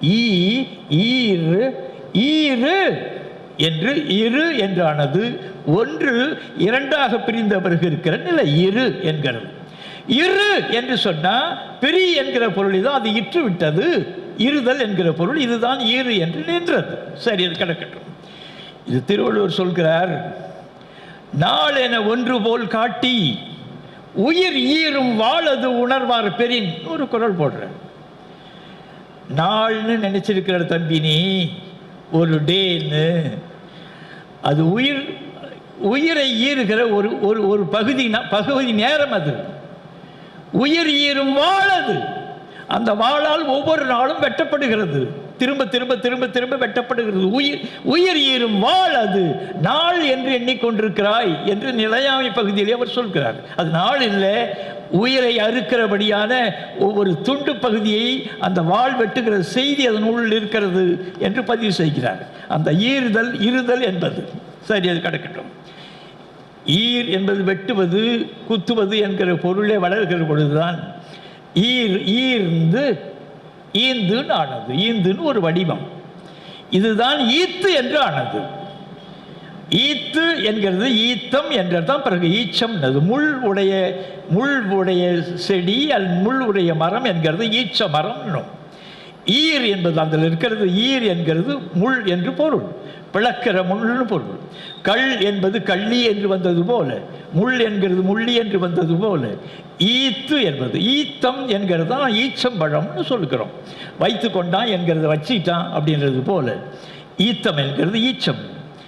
ஈ ஈரு ஈரு என்று இரு என்றானது. ஒன்று இரண்டாக பிரிந்த பிறகு இருக்கிற நிலை இரு என்கிறது. இரு என்று சொன்னால் பிரி என்கிற பொருள் தான் அது இற்று விட்டது இருதல் என்கிற பொருள் இதுதான் ஈரு என்று நின்றது. சரி அது கிடக்கட்டும். இது திருவள்ளுவர் சொல்கிறார் நாள் என ஒன்று போல் காட்டி உயிர் ஈரும் வாழது உணர்வார் பெரின். ஒரு குரல் போடுறார். நாள்னு நினச்சிருக்கிற தம்பி நீ ஒரு டேன்னு. அது உயிர் உயிரை ஈறுகிற ஒரு ஒரு ஒரு பகுதி பகுதி நேரம் அது. உயிர் ஈரும் வாழ் அது. அந்த வாளால் ஒவ்வொரு நாளும் வெட்டப்படுகிறது. திரும்ப திரும்ப திரும்ப திரும்ப வெட்டப்படுகிறது. உயிர் உயிர் ஈரும் வாள் அது. நாள் என்று எண்ணிக்கொண்டிருக்கிறாய் என்று நிலையாமை பகுதியிலே அவர் சொல்கிறார். அது நாள் இல்லை உயிரை அறுக்கிறபடியான ஒவ்வொரு துண்டு பகுதியை அந்த வாள் வெட்டுகிற செய்தி அதனுள் இருக்கிறது என்று பதிவு செய்கிறார். அந்த ஈறுதல் இருதல் என்பது. சரி அது கிடக்கட்டும். ஈர் என்பது வெட்டுவது குத்துவது என்கிற பொருளே வளர்கிற பொழுதுதான் ஈர் ஈர்ந்து ஈந்துன்னு ஆனது. ஈந்துன்னு ஒரு வடிவம். இதுதான் ஈத்து என்று ஆனது. ஈத்து என்கிறது ஈத்தம் என்றதான் பிறகு ஈச்சம் அது முள் உடைய முள் உடைய செடி அல் முள் உடைய மரம் என்கிறது ஈச்ச மரம் ஈர் என்பது அதில் இருக்கிறது ஈர் என்கிறது முள் என்று பொருள் பிளக்கிற முள்னு பொருள். கள் என்பது கள்ளி என்று வந்தது போல முள் என்கிறது முள்ளி என்று வந்தது போல ஈத்து என்பது ஈத்தம் என்கிறது தான் ஈச்சம்பழம்னு சொல்லுகிறோம். வைத்து கொண்டான் என்கிறத வச்சிட்டான் அப்படின்றது போல ஈத்தம் என்கிறது ஈச்சம்.